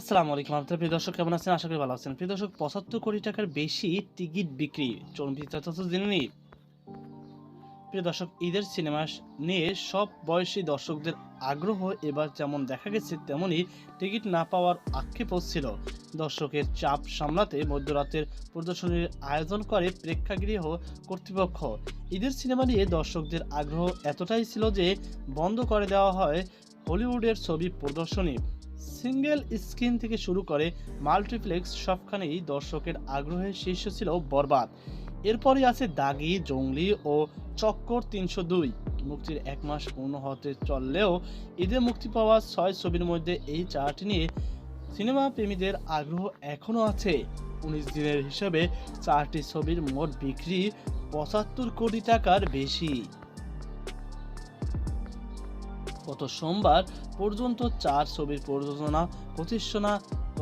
আসসালামু আলাইকুম আপনার প্রিয় দর্শক, কেমন আছেন? আশা করি ভালো আছেন। প্রিয় দর্শক, পঁচাত্তর কোটি টাকার বেশি টিকিট বিক্রি চলুন বিস্তারিত জেনে নিই প্রিয় দর্শক, ঈদের সিনেমা নিয়ে সব বয়সী দর্শকদের আগ্রহ এবার যেমন দেখা গেছে তেমনই টিকিট না পাওয়ার আক্ষেপও ছিল। দর্শকের চাপ সামলাতে মধ্যরাতের প্রদর্শনীর আয়োজন করে প্রেক্ষাগৃহ কর্তৃপক্ষ। ঈদের সিনেমা নিয়ে দর্শকদের আগ্রহ এতটাই ছিল যে বন্ধ করে দেওয়া হয় হলিউডের ছবি প্রদর্শনী। সিঙ্গেল স্ক্রিন থেকে শুরু করে মাল্টিপ্লেক্স সবখানেই দর্শকের আগ্রহের শীর্ষ ছিল বরবাদ। এরপরই আছে দাগি, জঙ্গলি ও চক্কর তিনশো দুই। মুক্তির এক মাস পূর্ণ হতে চললেও ঈদে মুক্তি পাওয়া ছয় ছবির মধ্যে এই চারটি নিয়ে সিনেমা প্রেমীদের আগ্রহ এখনও আছে। উনিশ দিনের হিসাবে চারটি ছবির মোট বিক্রি পঁচাত্তর কোটি টাকার বেশি। গত সোমবার পর্যন্ত চার ছবির প্রযোজনা প্রতিষ্ঠানা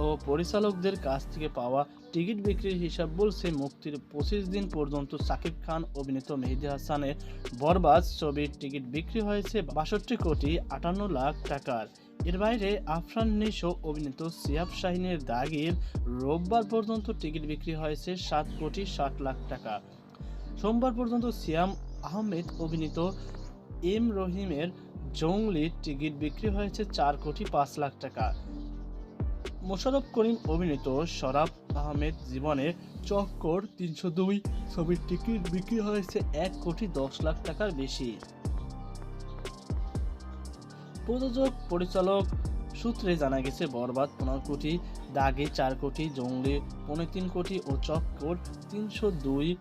ও পরিচালকদের কাছ থেকে পাওয়া টিকিট বিক্রির হিসাব বলছে মুক্তির পঁচিশ দিন পর্যন্ত সাকিব খান, অভিনীত মেহেদি হাসানের বরবাদ ছবির টিকিট বিক্রি হয়েছে বাষট্টি কোটি আটান্ন লাখ টাকার। এর বাইরে আফরান নিশো, অভিনীত সিয়াব শাহিনের দাগির রোববার পর্যন্ত টিকিট বিক্রি হয়েছে সাত কোটি ষাট লাখ টাকা। সোমবার পর্যন্ত সিয়াম আহমেদ, অভিনীত এম রহিমের জংলির টিকিট বিক্রি হয়েছে চার কোটি পাঁচ লাখ টাকা। মোশারফ করিম অভিনীত শরাফ আহমেদ জীবনে চক্কর তিনশো দুই। ছবির টিকিট বিক্রি হয়েছে এক কোটি দশ লাখ টাকার বেশি। প্রযোজক, পরিচালক সূত্রে জানা গেছে, বরবাদ পনেরো কোটি, দাগে চার কোটি, জঙ্গলি পৌনে তিন কোটি ও চক্কর তিনশো দুই,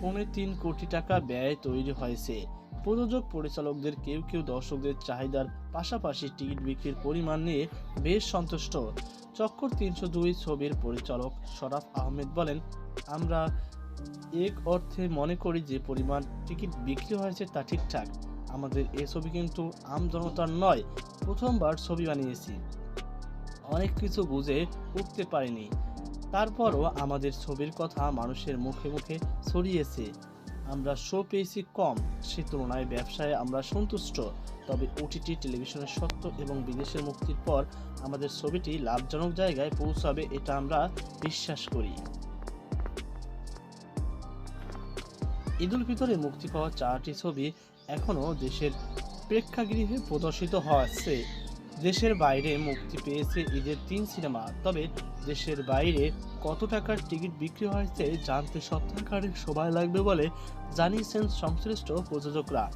পৌনে তিন কোটি টাকা ব্যয় তৈরি হয়েছে। প্রযোজক পরিচালকদের কেউ কেউ দর্শকদের চাহিদার পাশাপাশি টিকিট বিক্রির পরিমাণ নিয়ে বেশ সন্তুষ্ট। চক্কর তিনশো দুই ছবির পরিচালক শরাফ আহমেদ বলেন, আমরা এক অর্থে মনে করি যে পরিমাণ টিকিট বিক্রি হয়েছে তা ঠিকঠাক। আমাদের এ ছবি কিন্তু আমজনতার নয়, প্রথমবার ছবি বানিয়েছি। অনেক কিছু বুঝে উঠতে পারিনি। তারপরও আমাদের ছবির কথা মানুষের মুখে মুখে ছড়িয়েছে। আমরা শো পেয়েছি কম। সে তুলনায় ব্যবসায় আমরা সন্তুষ্ট। তবে ওটিটি টেলিভিশনের সত্য এবং বিদেশের মুক্তির পর আমাদের ছবিটি লাভজনক জায়গায় পৌঁছাবে, এটা আমরা বিশ্বাস করি। ঈদুল ফিতরে মুক্তি পাওয়া চারটি ছবি এখনও দেশের প্রেক্ষাগৃহে প্রদর্শিত হচ্ছে দেশের বাইরে মুক্তি পেয়েছে ঈদের তিন সিনেমা। তবে দেশের বাইরে কত টাকার টিকিট বিক্রি হয়েছে জানতে সপ্তাহখানেক সময় লাগবে বলে জানিয়েছেন সংশ্লিষ্ট প্রযোজকরা।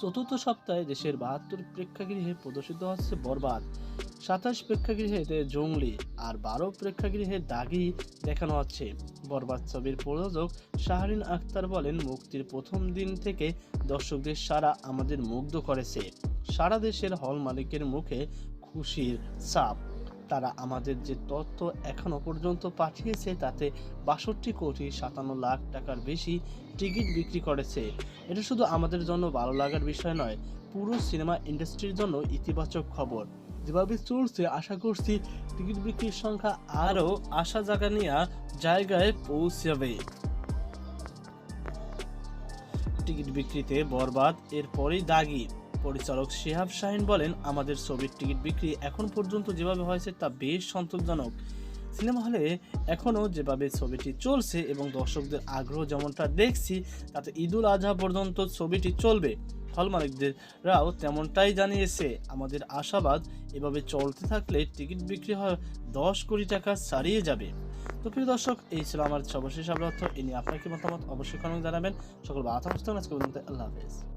চতুর্থ সপ্তাহে দেশের বাহাত্তর প্রেক্ষাগৃহে প্রদর্শিত হচ্ছে বরবাদ, সাতাশ প্রেক্ষাগৃহেতে জঙ্গলি আর বারো প্রেক্ষাগৃহে দাগি দেখানো হচ্ছে। বরবাদ ছবির প্রযোজক শাহরিন আখতার বলেন, মুক্তির প্রথম দিন থেকে দর্শকদের সারা আমাদের মুগ্ধ করেছে। সারা দেশের হল মালিকের মুখে খুশির চাপ তারা আমাদের যে তথ্য এখনও পর্যন্ত পাঠিয়েছে, তাতে বাষট্টি কোটি সাতান্ন লাখ টাকার বেশি টিকিট বিক্রি করেছে। এটা শুধু আমাদের জন্য ভালো লাগার বিষয় নয়, পুরো সিনেমা ইন্ডাস্ট্রির জন্য ইতিবাচক খবর। যেভাবে চলছে, আশা করছি টিকিট বিক্রির সংখ্যা আরও আশা জাগা নিয়ে জায়গায় পৌঁছাবে। টিকিট বিক্রিতে বরবাদ, এরপরেই দাগি। পরিচালক শিহাব শাহিন বলেন, আমাদের ছবির টিকিট বিক্রি এখন পর্যন্ত যেভাবে হয়েছে তা বেশ সন্তোষজনক। সিনেমা হলে এখনও যেভাবে ছবিটি চলছে এবং দর্শকদের আগ্রহ যেমনটা দেখছি, তাতে ঈদুল আজহা পর্যন্ত ছবিটি চলবে। হল মালিকদেররাও তেমনটাই জানিয়েছে, আমাদের আশাবাদ, এভাবে চলতে থাকলে টিকিট বিক্রি হয় দশ কোটি টাকা ছাড়িয়ে যাবে। তো প্রিয় দর্শক, এই ছিল আমার সর্বশেষ আবরাত্ম এ নিয়ে আপনার কি মতামত? অবশ্যই কমেন্ট জানাবেন। সকল বাধা আজকে পর্যন্ত আল্লাহ হাফেজ।